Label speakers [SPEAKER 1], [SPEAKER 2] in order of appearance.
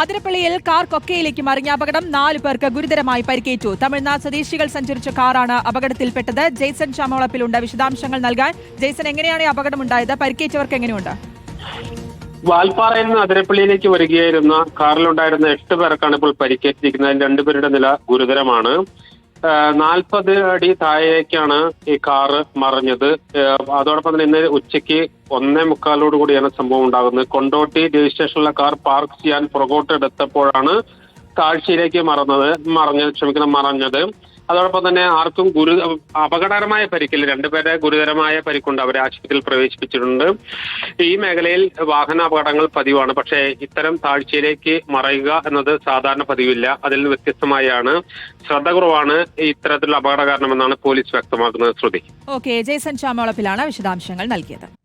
[SPEAKER 1] അതിരപ്പള്ളിയിൽ car കൊക്കയിലേക്ക് മറിഞ്ഞ അപകടം നാലു പേർക്ക് ഗുരുതരമായി പരിക്കേറ്റു. തമിഴ്നാട് സ്വദേശികൾ സഞ്ചരിച്ച കാറാണ് അപകടത്തിൽപ്പെട്ടത്. ജെയ്സൺ ചാമോളപ്പിലുണ്ട്. വിശദാംശങ്ങൾ നൽകാൻ ജെയ്സൺ എങ്ങനെയാണ് ഈ അപകടമുണ്ടായത്? പരിക്കേറ്റവർക്ക് എങ്ങനെയുണ്ട്?
[SPEAKER 2] വാൽപ്പാറയിൽ നിന്ന് അതിരപ്പള്ളിയിലേക്ക് വരികയായിരുന്ന കാറിലുണ്ടായിരുന്ന എട്ട് പേർക്കാണ് ഇപ്പോൾ പരിക്കേറ്റിരിക്കുന്നത്. രണ്ടുപേരുടെ നില ഗുരുതരമാണ്. നാൽപ്പത് അടി താഴേക്കാണ് ഈ കാറ് മറിഞ്ഞത്. അതോടൊപ്പം തന്നെ ഇന്ന് ഉച്ചയ്ക്ക് ഒന്നേ മുക്കാലോട് കൂടിയാണ് സംഭവം ഉണ്ടാകുന്നത്. കൊണ്ടോട്ടി രജിസ്ട്രേഷനിലെ കാർ പാർക്ക് ചെയ്യാൻ പുറകോട്ട് എടുത്തപ്പോഴാണ് താഴ്ചയിലേക്ക് മറന്നത് മറഞ്ഞ് ക്ഷമിക്കണം മറഞ്ഞത്. അതോടൊപ്പം തന്നെ ആർക്കും ഗുരു അപകടകരമായ പരിക്കില്ല രണ്ടുപേരെ ഗുരുതരമായ പരിക്കുണ്ട് അവരെ ആശുപത്രിയിൽ പ്രവേശിപ്പിച്ചിട്ടുണ്ട്. ഈ മേഖലയിൽ വാഹന അപകടങ്ങൾ പതിവാണ്. പക്ഷേ ഇത്തരം താഴ്ചയിലേക്ക് മറയുക എന്നത് സാധാരണ പതിവില്ല. അതിൽ നിന്ന് വ്യത്യസ്തമായാണ്. ശ്രദ്ധ കുറവാണ് ഇത്തരത്തിലുള്ള അപകട കാരണമെന്നാണ് പോലീസ് വ്യക്തമാക്കുന്നത്. ശ്രുതി.
[SPEAKER 1] ഓക്കെ ജയ്സൺ ചാമോളപ്പിലാണ് വിശദാംശങ്ങൾ നൽകിയത്.